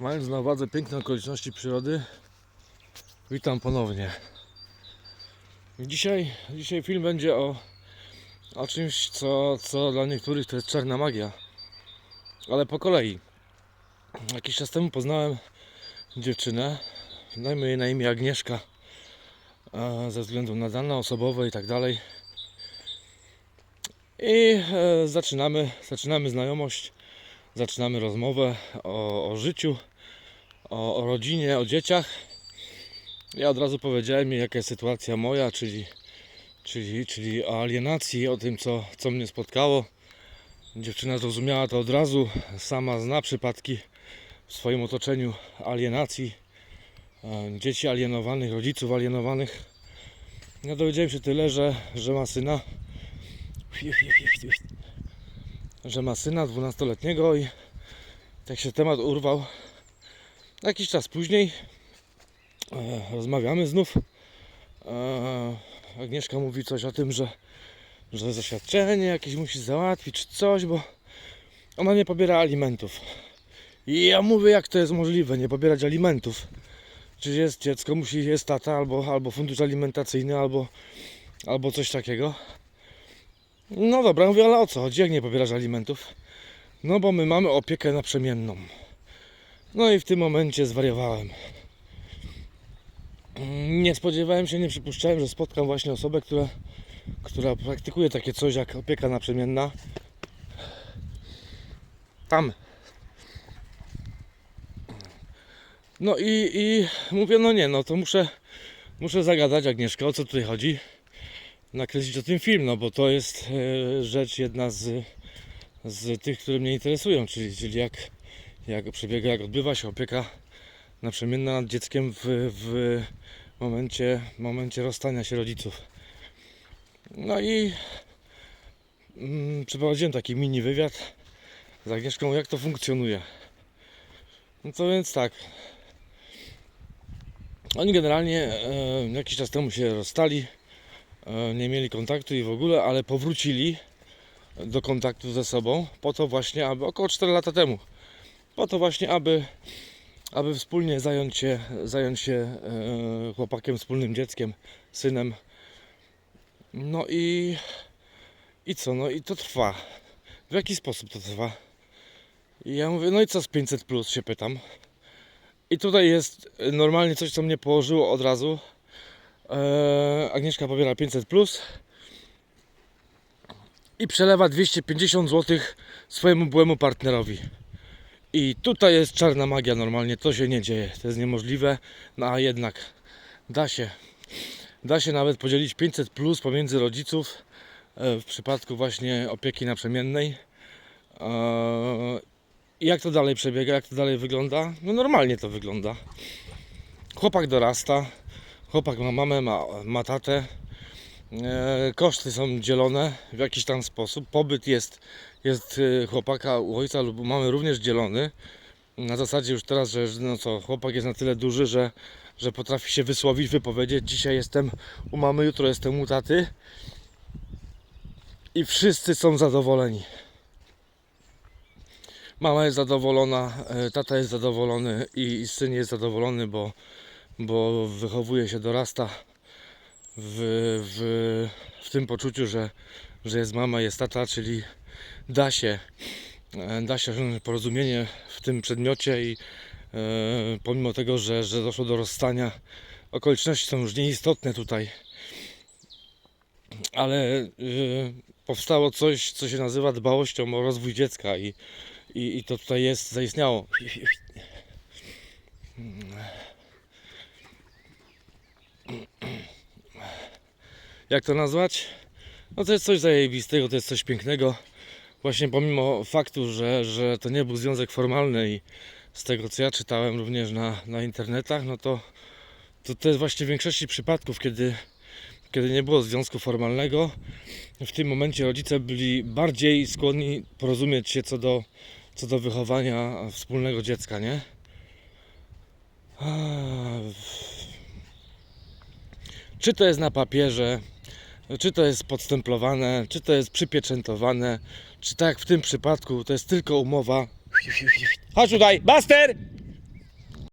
Mając na uwadze piękne okoliczności przyrody, witam ponownie. Dzisiaj, dzisiaj film będzie o, o czymś, co, co dla niektórych to jest czarna magia, ale po kolei. Jakiś czas temu poznałem dziewczynę, dajmy jej na imię Agnieszka, e, ze względu na dane osobowe i tak dalej. I e, zaczynamy, zaczynamy znajomość, zaczynamy rozmowę o, o życiu, o, o rodzinie, o dzieciach. Ja od razu powiedziałem jej, jaka jest sytuacja moja, czyli, czyli, czyli o alienacji, o tym, co, co mnie spotkało. Dziewczyna zrozumiała to od razu, sama zna przypadki w swoim otoczeniu alienacji, e, dzieci alienowanych, rodziców alienowanych. Ja dowiedziałem się tyle, że, że ma syna, że ma syna 12-letniego i tak się temat urwał. Jakiś czas później e, rozmawiamy znów. E, Agnieszka mówi coś o tym, że, że zaświadczenie jakieś musi załatwić, czy coś, bo ona nie pobiera alimentów. I ja mówię, jak to jest możliwe, nie pobierać alimentów. Czy jest dziecko, musi jest tata, albo, albo fundusz alimentacyjny, albo, albo coś takiego. No dobra, mówię, ale o co chodzi, jak nie pobierasz alimentów? No bo my mamy opiekę naprzemienną. No i w tym momencie zwariowałem. Mm, Nie spodziewałem się, nie przypuszczałem, że spotkam właśnie osobę, która, która praktykuje takie coś jak opieka naprzemienna. Tam. No i, i mówię, no nie, no to muszę, muszę zagadać Agnieszkę, o co tutaj chodzi. Nakręcić o tym film, no bo to jest e, rzecz jedna z, z tych, które mnie interesują, czyli, czyli jak, jak przebiega, jak odbywa się opieka naprzemienna nad dzieckiem w, w momencie, momencie rozstania się rodziców. No i mm, przeprowadziłem taki mini wywiad z Agnieszką, jak to funkcjonuje. No to więc tak. Oni generalnie e, jakiś czas temu się rozstali, e, nie mieli kontaktu i w ogóle, ale powrócili do kontaktu ze sobą po to właśnie, aby około 4 lata temu, po to właśnie, aby, aby wspólnie zająć się, zająć się e, chłopakiem, wspólnym dzieckiem, synem. No i, i co, no i to trwa. W jaki sposób to trwa? I ja mówię, no i co z 500 plus się pytam. I tutaj jest e, normalnie coś, co mnie położyło od razu. Eee, Agnieszka pobiera 500 plus i przelewa 250 zł swojemu byłemu partnerowi. I tutaj jest czarna magia normalnie, to się nie dzieje, to jest niemożliwe, no a jednak da się. Da się nawet podzielić 500 plus pomiędzy rodziców e, w przypadku właśnie opieki naprzemiennej. I jak to dalej przebiega, jak to dalej wygląda? No normalnie to wygląda. Chłopak dorasta, chłopak ma mamę, ma, ma tatę. E, koszty są dzielone w jakiś tam sposób. Pobyt jest, jest e, chłopaka u ojca lub mamy również dzielony. Na zasadzie już teraz, że no co, chłopak jest na tyle duży, że, że potrafi się wysłowić, wypowiedzieć. Dzisiaj jestem u mamy, jutro jestem u taty. I wszyscy są zadowoleni. Mama jest zadowolona, e, tata jest zadowolony i, i syn jest zadowolony, bo, bo wychowuje się, dorasta w, w, w tym poczuciu, że, że jest mama, jest tata, czyli da się, e, da się porozumienie w tym przedmiocie i e, pomimo tego, że, że doszło do rozstania, okoliczności są już nieistotne tutaj, ale e, powstało coś, co się nazywa dbałością o rozwój dziecka i i, I to tutaj jest, zaistniało. Jak to nazwać? No to jest coś zajebistego, to jest coś pięknego. Właśnie pomimo faktu, że, że to nie był związek formalny i z tego co ja czytałem również na, na internetach, no to, to to jest właśnie w większości przypadków, kiedy, kiedy nie było związku formalnego, w tym momencie rodzice byli bardziej skłonni porozumieć się co do co do wychowania wspólnego dziecka, nie? Czy to jest na papierze, czy to jest podstemplowane, czy to jest przypieczętowane, czy tak w tym przypadku to jest tylko umowa. Chodź tutaj, Buster!